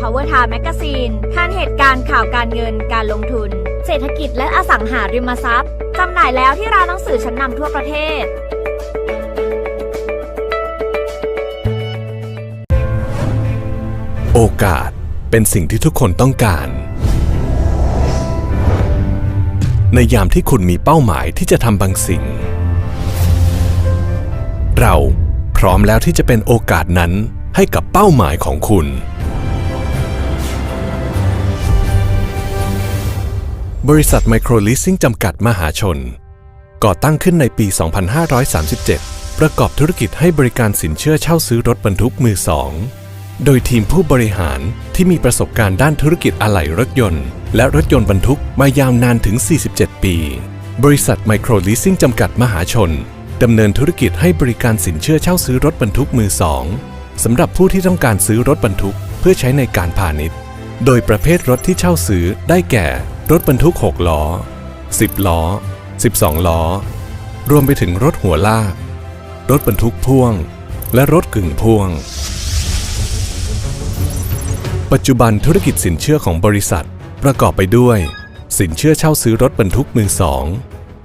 Power Time Magazine ทันเหตุการณ์ข่าวการเงินการลงทุน เศรษฐกิจและอสังหาริมทรัพย์จำหน่ายแล้วที่ร้านหนังสือชั้นนำทั่วประเทศ โอกาสเป็นสิ่งที่ทุกคนต้องการ ในยามที่คุณมีเป้าหมายที่จะทำบางสิ่ง เราพร้อมแล้วที่จะเป็นโอกาสนั้นให้กับเป้าหมายของคุณ บริษัทไมโครลิสซิ่งจำกัดมหาชน ก่อตั้งขึ้นในปี 2537 ประกอบธุรกิจให้บริการสินเชื่อเช่าซื้อรถบรรทุกมือสอง โดยทีมผู้บริหารที่มีประสบการณ์ด้านธุรกิจอะไหล่รถยนต์ และรถยนต์บรรทุกมายาวนานถึง 47 ปี บริษัทไมโครลิสซิ่งจำกัดมหาชนดำเนินธุรกิจให้บริการสินเชื่อเช่าซื้อรถบรรทุกมือสองสำหรับผู้ที่ต้องการซื้อรถบรรทุก เพื่อใช้ในการพาณิชย์ โดยประเภทรถที่เช่าซื้อได้แก่ รถบรรทุก 6 ล้อ 10 ล้อ 12 ล้อ รวมไปถึงรถหัวลาก รถบรรทุกพ่วง และรถกึ่งพ่วง ปัจจุบันธุรกิจสินเชื่อของบริษัท ประกอบไปด้วย สินเชื่อเช่าซื้อรถบรรทุกมือสอง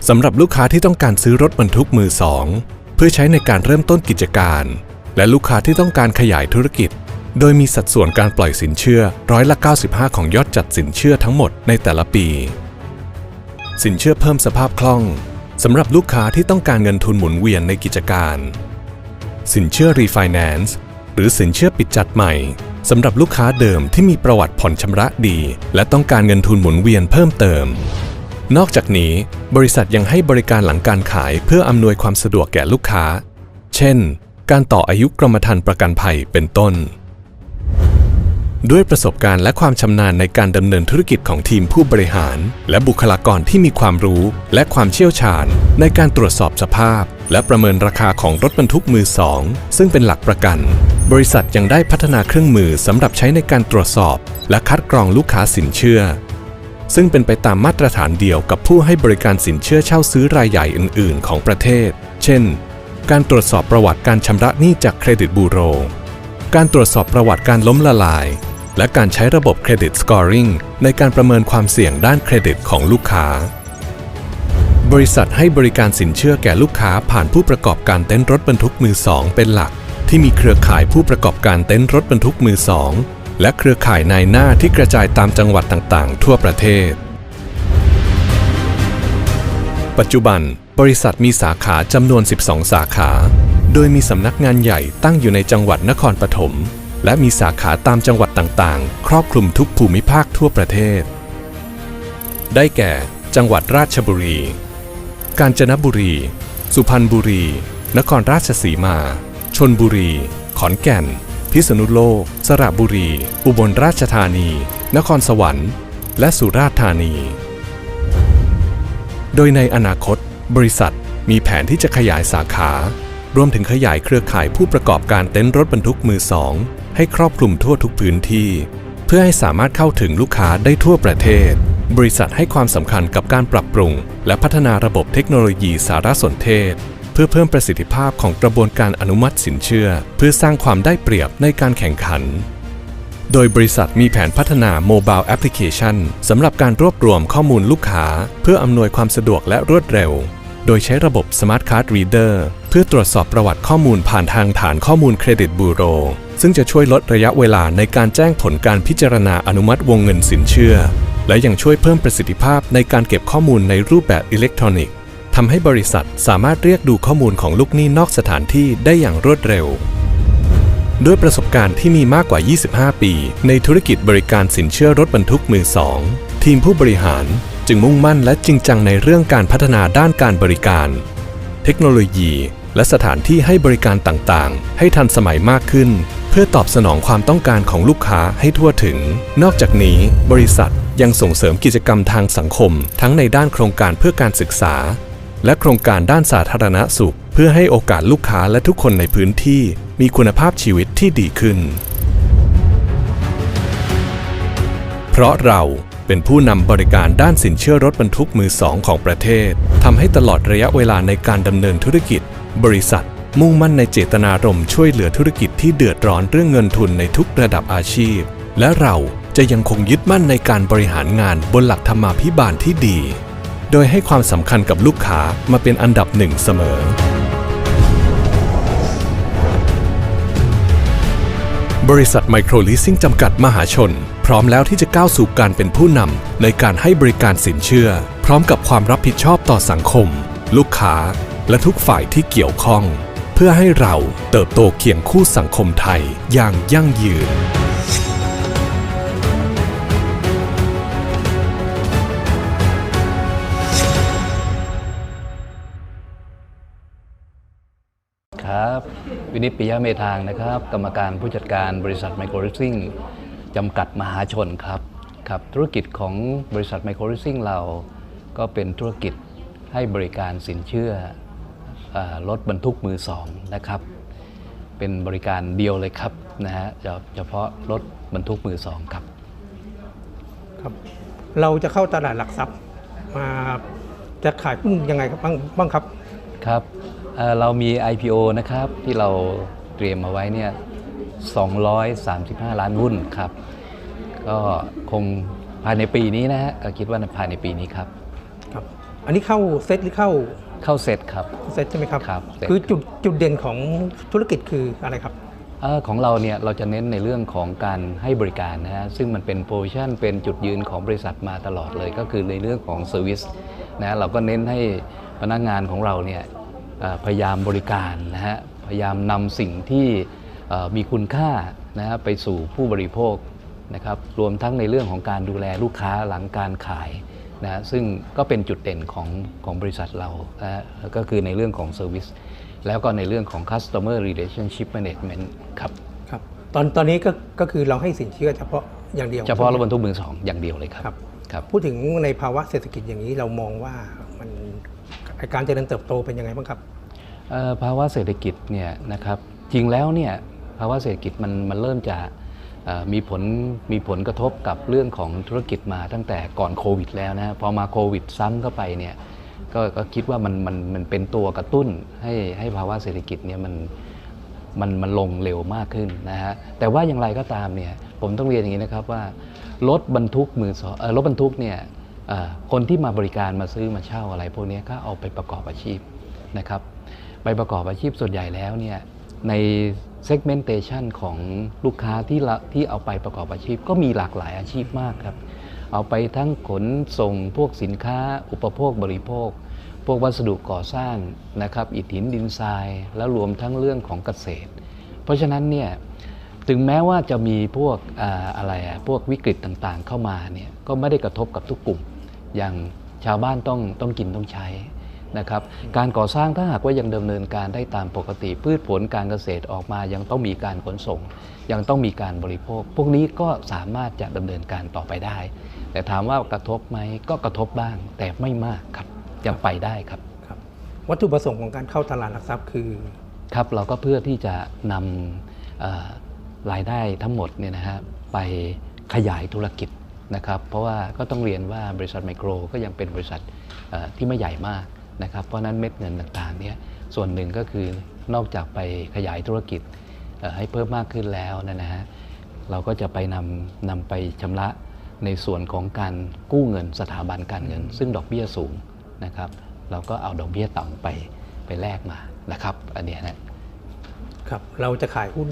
สำหรับลูกค้าที่ต้องการซื้อรถบรรทุกมือสองเพื่อใช้ในการเริ่มต้นกิจการ และลูกค้าที่ต้องการขยายธุรกิจ โดยมีสัดส่วนการปล่อยสินเชื่อร้อยละ 95 ของยอดจัดสินเชื่อทั้งหมดในแต่ละปี สินเชื่อเพิ่มสภาพคล่องสำหรับลูกค้าที่ต้องการเงินทุนหมุนเวียนในกิจการ สินเชื่อ Refinance หรือสินเชื่อปิดจัดใหม่สำหรับลูกค้าเดิมที่มีประวัติผ่อนชำระดี และต้องการเงินทุนหมุนเวียนเพิ่มเติม นอกจากนี้ บริษัทยังให้บริการหลังการขายเพื่ออำนวยความสะดวกแก่ลูกค้า เช่น การต่ออายุกรมธรรม์ประกันภัยเป็นต้น ด้วยประสบการณ์และความชำนาญในการดำเนินธุรกิจของทีมผู้บริหาร และบุคลากรที่มีความรู้และความเชี่ยวชาญ ในการตรวจสอบสภาพ และประเมินราคาของรถบรรทุกมือสองซึ่งเป็นหลักประกัน บริษัทยังได้พัฒนาเครื่องมือสำหรับใช้ในการตรวจสอบ และคัดกรองลูกค้าสินเชื่อ ซึ่งเป็นไปตามมาตรฐานเดียวกับผู้ให้บริการสินเชื่อเช่าซื้อรายใหญ่อื่น ๆ ของประเทศ เช่น การตรวจสอบประวัติการชำระหนี้จากเครดิตบูโรการตรวจสอบประวัติการล้มละลาย และการใช้ระบบเครดิตสกอริงในการประเมินความเสี่ยงด้านเครดิตของลูกค้า บริษัทให้บริการสินเชื่อแก่ลูกค้าผ่านผู้ประกอบการเต็นท์รถบรรทุกมือสองเป็นหลัก ที่มีเครือข่ายผู้ประกอบการเต็นท์รถบรรทุกมือสองและเครือข่ายนายหน้าที่กระจายตามจังหวัดต่างๆ ทั่วประเทศ ปัจจุบัน บริษัทมีสาขาจำนวน 12 สาขา โดยมีสำนักงานใหญ่ตั้งอยู่ในจังหวัดนครปฐม และมีสาขาตามจังหวัดต่างๆ ครอบคลุมทุกภูมิภาคทั่วประเทศ ได้แก่ จังหวัดราชบุรี กาญจนบุรี สุพรรณบุรี นครราชสีมา ชนบุรี ขอนแก่น พิษณุโลก สระบุรี อุบลราชธานี นครสวรรค์ และสุราษฎร์ธานี โดยในอนาคต บริษัทมีแผนที่จะขยายสาขารวมถึงขยายเครือข่ายผู้ประกอบการเต็นท์รถบรรทุกมือสอง ให้ครอบคลุมทั่วทุกพื้นที่ เพื่อให้สามารถเข้าถึงลูกค้าได้ทั่วประเทศ บริษัทให้ความสำคัญกับการปรับปรุง และพัฒนาระบบเทคโนโลยีสารสนเทศ เพื่อเพิ่มประสิทธิภาพของกระบวนการอนุมัติสินเชื่อ เพื่อสร้างความได้เปรียบในการแข่งขัน โดยบริษัทมีแผนพัฒนาโมบายแอปพลิเคชันสำหรับการรวบรวมข้อมูลลูกค้า เพื่ออำนวยความสะดวกและรวดเร็วโดยใช้ระบบ Smart Card Reader เพื่อตรวจสอบประวัติข้อมูลผ่านทางฐานข้อมูลเครดิตบูโร ซึ่งจะช่วยลดระยะเวลาในการแจ้งผลการพิจารณาอนุมัติวงเงินสินเชื่อ และยังช่วยเพิ่มประสิทธิภาพในการเก็บข้อมูลในรูปแบบอิเล็กทรอนิกส์ทำให้บริษัทสามารถเรียกดูข้อมูลของลูกหนี้นอกสถานที่ได้อย่างรวดเร็ว ด้วยประสบการณ์ที่มีมากกว่า 25 ปี ในธุรกิจบริการสินเชื่อรถบรรทุกมือสองทีมผู้บริหารจึงมุ่งมั่นและจริงจังในเรื่องการพัฒนาด้านการบริการ เทคโนโลยี และสถานที่ให้บริการต่างๆ ให้ทันสมัยมากขึ้น เพื่อตอบสนองความต้องการของลูกค้าให้ทั่วถึง นอกจากนี้ บริษัทยังส่งเสริมกิจกรรมทางสังคม ทั้งในด้านโครงการเพื่อการศึกษา และโครงการด้านสาธารณสุข เพื่อให้โอกาสลูกค้าและทุกคนในพื้นที่ มีคุณภาพชีวิตที่ดีขึ้น เพราะเราเป็นผู้นำบริการด้านสินเชื่อรถบรรทุกมือสองของประเทศทำให้ตลอดระยะเวลาในการดำเนินธุรกิจ บริษัท มุ่งมั่นในเจตนารมณ์ช่วยเหลือธุรกิจที่เดือดร้อนเรื่องเงินทุนในทุกระดับอาชีพ และเราจะยังคงยึดมั่นในการบริหารงานบนหลักธรรมาภิบาลที่ดี โดยให้ความสำคัญกับลูกค้ามาเป็นอันดับหนึ่งเสมอ บริษัทไมโครลิสซิ่งจำกัดมหาชน พร้อมแล้วที่จะก้าวสู่การเป็นผู้นำในการให้บริการสินเชื่อ พร้อมกับความรับผิดชอบต่อสังคม ลูกค้า และทุกฝ่ายที่เกี่ยวข้อง เพื่อให้เราเติบโตเคียงคู่สังคมไทยอย่างยั่งยืนครับวินิจปิยะเมธางนะครับ กรรมการผู้จัดการบริษัทไมโครลิสซิ่งจำกัดมหาชนครับครับ ธุรกิจของบริษัทไมโครลิสซิ่งเราก็เป็นธุรกิจให้บริการสินเชื่อ รถบรรทุกมือสองนะครับ เป็นบริการเดียวเลยครับนะฮะเฉเฉพาะรถบรรทุกมือสองครับครับ เราจะเข้าตลาดหลักทรัพย์มาจะขายหุ้นยังไงครับบ้างบ้างครับครับเอ่อเรามี IPO นะครับที่เราเตรียมมาไว้เนี่ย 235 ล้านหุ้นครับ ก็คงภายในปีนี้นะฮะก็คิดว่าภายในปีนี้ครับครับ อันนี้เข้าเซ็ตหรือเข้า เข้าเสร็จครับเซ็ตใช่ไหมครับ ครับเซ็ตคือจุดจุดเด่นของธุรกิจคืออะไรครับ เออของเราเนี่ยเราจะเน้นในเรื่องของการให้บริการนะฮะซึ่งมันเป็นโพซิชันเป็นจุดยืนของบริษัทมาตลอดเลย ก็คือในเรื่องของเซอร์วิสนะเราก็เน้นให้พนักงานของเราเนี่ยเอ่อพยายามบริการนะฮะพยายามนำสิ่งที่เอ่อมีคุณค่านะฮะไปสู่ผู้บริโภคนะครับรวมทั้งในเรื่องของการดูแลลูกค้าหลังการขาย นะฮะซึ่งก็เป็นจุดเด่นของของบริษัทเรานะฮะก็คือในเรื่องของเซอร์วิสแล้วก็ในเรื่องของ customer relationship management ครับครับตอนตอนนี้ก็ก็คือเราให้สินเชื่อเฉพาะอย่างเดียว เฉพาะรถบรรทุกมือสองอย่างเดียวเลยครับ ครับครับพูดถึงในภาวะเศรษฐกิจอย่างนี้เรามองว่ามันการเจริญเติบโตเป็นยังไงบ้างครับเอ่อภาวะเศรษฐกิจเนี่ยนะครับจริงแล้วเนี่ยภาวะเศรษฐกิจมันมันเริ่มจะเอ่อ มีผลมีผลกระทบกับเรื่องของธุรกิจมาตั้งแต่ก่อนโควิดแล้วนะพอมาโควิดซ้ำเข้าไปเนี่ยก็ก็คิดว่ามันมันมันเป็นตัวกระตุ้นให้ให้ภาวะเศรษฐกิจเนี่ยมันมันมันลงเร็วมากขึ้นนะฮะแต่ว่าอย่างไรก็ตามเนี่ยผมต้องเรียนอย่างนี้นะครับว่ารถบรรทุกมือสองรถบรรทุกเนี่ยคนที่มาบริการมาซื้อมาเช่าอะไร พวกนี้ก็เอาไปประกอบอาชีพนะครับไปประกอบอาชีพส่วนใหญ่แล้วเนี่ยใน segmentation ของลูกค้าที่ละที่เอาไปประกอบอาชีพ ก็มีหลากหลายอาชีพมากครับ เอาไปทั้งขนส่งพวกสินค้า อุปโภคบริโภค พวกวัสดุก่อสร้างนะครับอิฐหินดินทราย แล้วรวมทั้งเรื่องของเกษตร เพราะฉะนั้นเนี่ยถึงแม้ว่าจะมีพวกออะไรอะพวกวิกฤตต่างๆ เข้ามาเนี่ยก็ไม่ได้กระทบกับทุกกลุ่ม อย่างชาวบ้านต้องต้องกินต้องใช้ นะครับการก่อสร้างถ้าหากว่ายังดำเนินการได้ตามปกติ พืชผลการเกษตรออกมายังต้องมีการขนส่ง ยังต้องมีการบริโภค พวกนี้ก็สามารถจะดำเนินการต่อไปได้ แต่ถามว่ากระทบไหมก็กระทบบ้าง แต่ไม่มากครับยังไปได้ครับครับ วัตถุประสงค์ของการเข้าตลาดหลักทรัพย์คือครับเราก็เพื่อที่จะนำเอ่อรายได้ทั้งหมดเนี่ยนะฮะไปขยายธุรกิจนะครับ เพราะว่าก็ต้องเรียนว่าบริษัทไมโครก็ยังเป็นบริษัทเอ่อที่ไม่ใหญ่มาก นะครับเพราะฉะนั้นเม็ดเงินต่างๆเนี่ยส่วนหนึ่งก็คือนอกจากไปขยายธุรกิจเอ่อให้เพิ่มมากขึ้นแล้วเนยนะฮะเราก็จะไปนำนำไปชำระในส่วนของการกู้เงินสถาบันการเงิน ซึ่งดอกเบี้ยสูงนะครับ เราก็เอาดอกเบี้ยต่ำไปไปแลกมานะครับอันเนี้ยนะครับเราจะขายหุ้น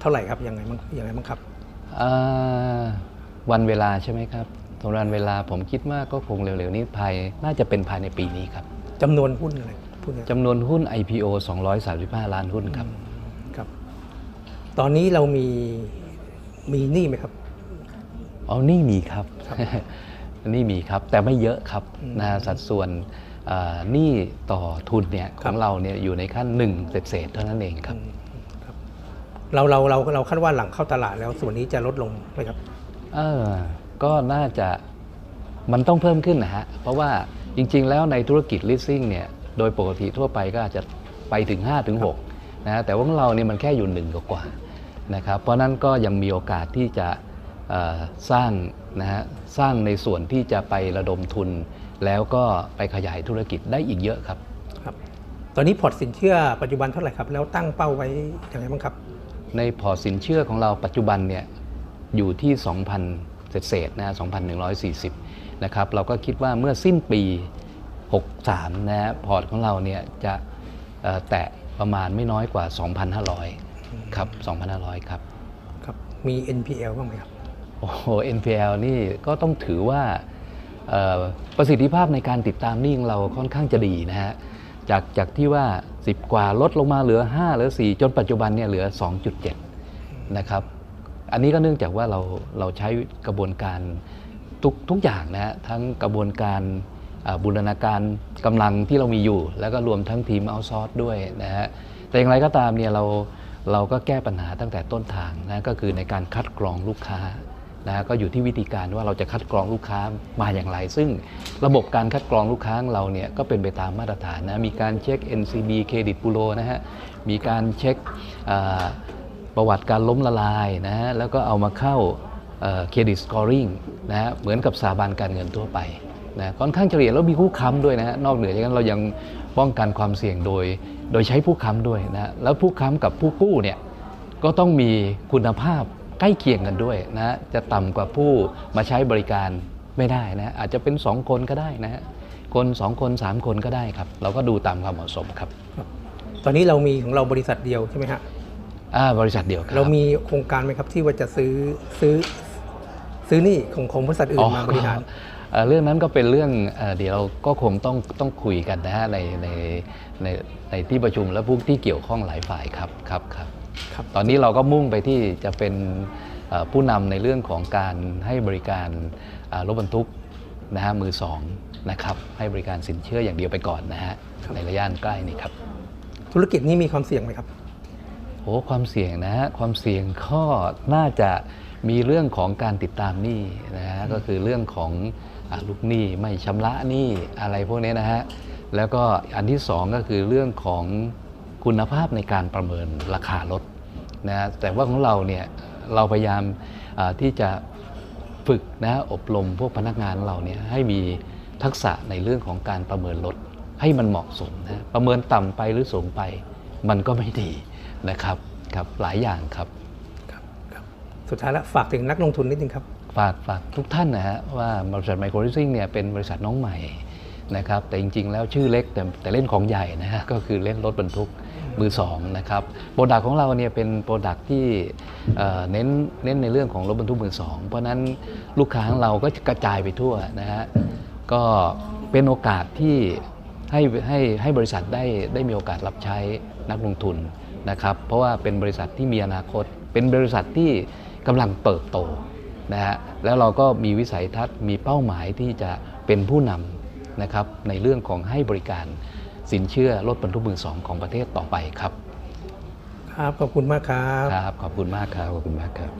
เท่าไหร่ครับยังไงบ้างยังไงบ้างครับเอ่อวันเวลาใช่ไหมครับตรงวันเวลาผมคิดว่าก็คงเร็วๆนี้ภายน่าจะเป็นภายในปีนี้ครับ จำนวนหุ้นอะไรพูดเนี่ยจำนวนหุ้น IPO 235 ล้านหุ้นครับครับ ตอนนี้เรามีมีหนี้ไหมครับอ๋อนี่มีครับครับนี่มีครับ แต่ไม่เยอะครับนะฮะสัดส่วนเอ่อหนี้ต่อทุนเนี่ยของเราเนี่ยอยู่ในขั้น1เศษๆเท่านั้นเองครับเราเราเราเราคาดว่าหลังเข้าตลาดแล้วส่วนนี้จะลดลงไหมครับเออก็น่าจะมันต้องเพิ่มขึ้นนะฮะเพราะว่า จริงๆ แล้วในธุรกิจ leasing เนี่ยโดยปกติทั่วไปก็อาจจะไปถึง 5 ถึง6นะฮะแต่ว่าของเราเนี่ยมันแค่อยู่หนึ่งกว่าๆนะครับเพราะนั้นก็ยังมีโอกาสที่จะเอ่อสร้างนะฮะสร้างในส่วนที่จะไประดมทุน แล้วก็ไปขยายธุรกิจได้อีกเยอะครับครับ ตอนนี้พอร์ตสินเชื่อปัจจุบันเท่าไหร่ครับ แล้วตั้งเป้าไว้ยังไงบ้างครับ ในพอร์ตสินเชื่อของเราปัจจุบันเนี่ยอยู่ที่ 2,000 เศษๆนะ2,140 นะครับเราก็คิดว่าเมื่อสิ้นปี 63 นะฮะพอร์ตของเราเนี่ยจะเอ่อแตะประมาณไม่น้อยกว่า 2,500 ครับ 2,500 ครับ ครับ มี NPL บ้างไหมครับ โอ้โห NPL นี่ก็ต้องถือว่าเอ่อประสิทธิภาพในการติดตามหนี้ของเราค่อนข้างจะดีนะฮะ จากจากที่ว่า 10 กว่าลดลงมาเหลือ 5 เหลือ 4 จนปัจจุบันเนี่ยเหลือ 2.7 นะครับ อันนี้ก็เนื่องจากว่าเราเราใช้กระบวนการ ทุกทุกอย่างนะฮะทั้งกระบวนการบูรณาการกำลังที่เรามีอยู่ แล้วก็รวมทั้งทีมเอาซอร์สด้วยนะฮะแต่อย่างไรก็ตามเนี่ยเราเราก็แก้ปัญหาตั้งแต่ต้นทางนะก็คือในการคัดกรองลูกค้านะฮะก็อยู่ที่วิธีการว่าเราจะคัดกรองลูกค้ามาอย่างไร ซึ่งระบบการคัดกรองลูกค้าของเราเนี่ยก็เป็นไปตามมาตรฐานนะมีการเช็ค NCB เครดิตบูโรนะฮะมีการเช็คประวัติการล้มละลายนะฮะแล้วก็เอามาเข้า เครดิตสกอริงนะฮะเหมือนกับสถาบันการเงินทั่วไปนะค่อนข้างเฉลี่ยแล้วมีผู้ค้ำด้วยนะฮะนอกเหนือจากนั้นเรายังป้องกันความเสี่ยงโดย โดยใช้ผู้ค้ำด้วยนะฮะแล้วผู้ค้ำกับผู้กู้เนี่ยก็ต้องมีคุณภาพใกล้เคียงกันด้วยนะฮะจะต่ำกว่าผู้มาใช้บริการไม่ได้นะฮะอาจจะเป็น 2 คนก็ได้นะฮะคน 2 คน 3 คนก็ได้ครับ เราก็ดูตามความเหมาะสมครับ ตอนนี้เรามีของเราบริษัทเดียวใช่ไหมฮะอ่าบริษัทเดียวครับเรามีโครงการไหมครับที่ว่าจะซื้อซื้อ ซื้อหนี่ของของบริษัทอื่นมาบริหารเอ่อเรื่องนั้นก็เป็นเรื่องเอ่อเดี๋ยวเราก็คงต้องต้องคุยกันนะฮะในในในในที่ประชุมและผู้ที่เกี่ยวข้องหลายฝ่ายครับครับครับครับตอนนี้เราก็มุ่งไปที่จะเป็นเอ่อผู้นำในเรื่องของการให้บริการเอ่อรถบรรทุกนะฮะมือสองนะครับให้บริการสินเชื่ออย่างเดียวไปก่อนนะฮะในระยะอันใกล้นี่ครับ ธุรกิจนี้มีความเสี่ยงไหมครับโอ้ความเสี่ยงนะฮะความเสี่ยงก็น่าจะ มีเรื่องของการติดตามหนี้นะฮะก็คือเรื่องของอาลูกหนี้ไม่ชำระหนี้อะไรพวกนี้นะฮะแล้วก็อันที่สองก็คือเรื่องของคุณภาพในการประเมินราคารถนะฮะแต่ว่าของเราเนี่ยเราพยายามอ่าที่จะฝึกนะฮะอบรมพวกพนักงานของเราเนี่ยให้มีทักษะในเรื่องของการประเมินรถให้มันเหมาะสมนะประเมินต่ำไปหรือสูงไป มันก็ไม่ดีนะครับครับหลายอย่างครับครับครับ สุดท้ายแล้วฝากถึงนักลงทุนนิดนึงครับ ฝากฝากทุกท่านนะฮะว่าบริษัทไมโคร l ิ s ซิ่งเนี่ยเป็นบริษัทน้องใหม่นะครับแต่จริงๆ แล้วชื่อเล็กแต่แต่เล่นของใหญ่นะฮะก็คือเล่นรถบรรทุกมือสองนะครับโปรดักของเราเนี่ยเป็นโปรดักที่เอ่อเน้นเน้นในเรื่องของรถบรรทุกมือสองเพราะฉะนั้นลูกค้าของเราก็กระจายไปทั่วนะฮะก็เป็นโอกาสที่ให้ให้ให้บริษัทได้ได้มีโอกาสรับใช้นักลงทุนนะครับเพราะว่าเป็นบริษัทที่มีอนาคต เป็นบริษัทที่ กำลังเติบโตนะฮะแล้วเราก็มีวิสัยทัศน์มีเป้าหมายที่จะเป็นผู้นำนะครับในเรื่องของให้บริการสินเชื่อรถบรรทุกมือสองของประเทศต่อไปครับ ครับ ขอบคุณมากครับ ครับ ขอบคุณมากครับ ขอบคุณมากครับ